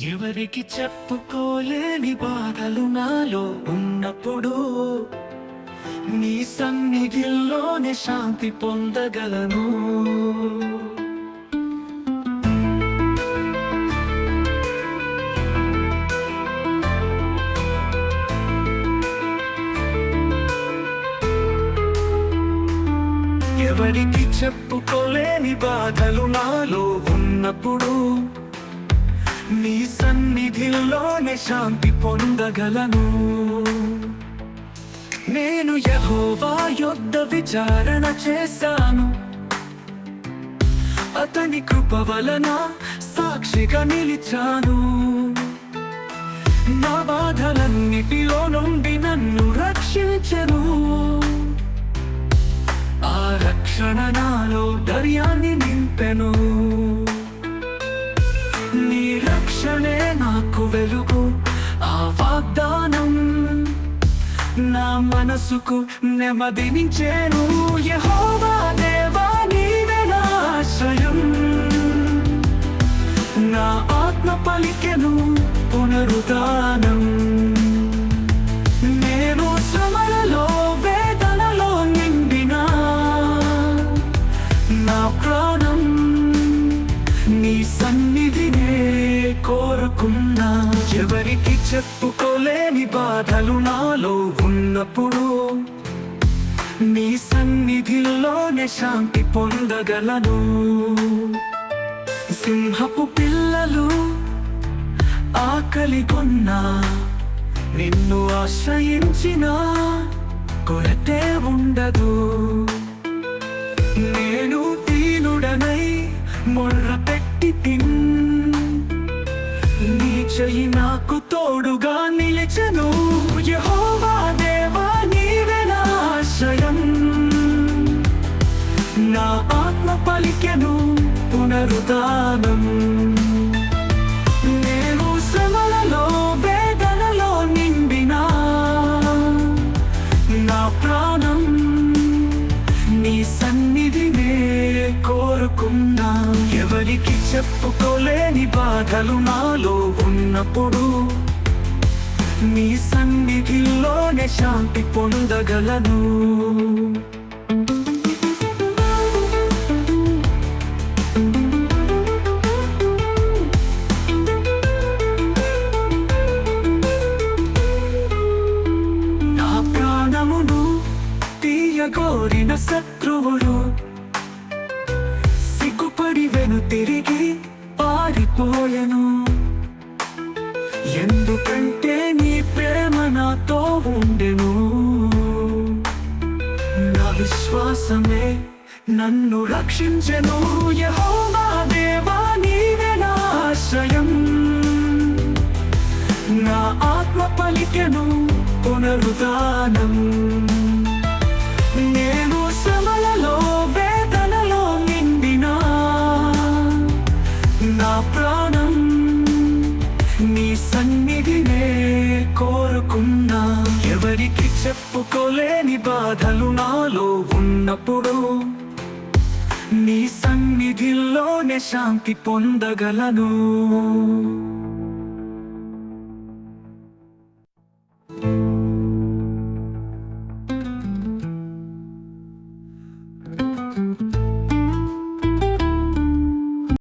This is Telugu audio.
ఎవరికి చెప్పుకోలేని బాధలు నాలో ఉన్నప్పుడు నీ సన్నిధిలోనే శాంతి పొందగలను. ఎవరికి చెప్పుకోలేని బాధలు నాలో ఉన్నప్పుడు నీ సన్నిధిలోనే శాంతి పొందగలను. నేను యహోవా యొద్ద విచారణ చేశాను. అతని కృప వలన సాక్షిగా నిలిచాను. నా బాధలన్నిటిలో నుండి నన్ను రక్షించను. ఆ రక్షణ నాలో దర్యా రక్షణే నాకు వెలుగు ఆ వాగ్దానం నా మనసుకు నెమ్మదినిచ్చేను యహోవా దేవా నీవే నా ఆశ్రయం. నా ఆత్మ పలికెను పునరుదానం ఎవరికి చెప్పుకోలేని బాధలు నాలో ఉన్నప్పుడు? నీ సన్నిధిలోనే శాంతి పొందగలను. సింహపు పిల్లలు ఆకలి కొన్నా నిన్ను ఆశ్రయించిన కొరతే ఉండదు. నేను తీనుడనై మొర్ర నీ చెయ్యి నాకు తోడుగా నిలిచెను. యహోవా దేవా నీవే నా ఆశ్రయం. నా ఆత్మ పలికెను పునరుదానం నేను శ్రమలలో వేదనలో నిండినా నా ప్రాణం నీ సన్నిధినే కోరుకున్నా ఎవరికి చెప్పుకోలేని బాధలు నాలో ఉన్నప్పుడు నీ సన్నిధిలోనే శాంతి పొందగలను. నా ప్రాణమును తీయగోరిన శత్రువులు పారిపోయెను ఎందుకంటే నీ ప్రేమ నాతో ఉండెను. నా విశ్వాసమే నన్ను రక్షించెను. యహోవా సన్నిధినే కోరుకున్నా. ఎవరికి చెప్పుకోలేని బాధలు నాలో ఉన్నప్పుడు నీ సన్నిధిలోనే శాంతి పొందగలను.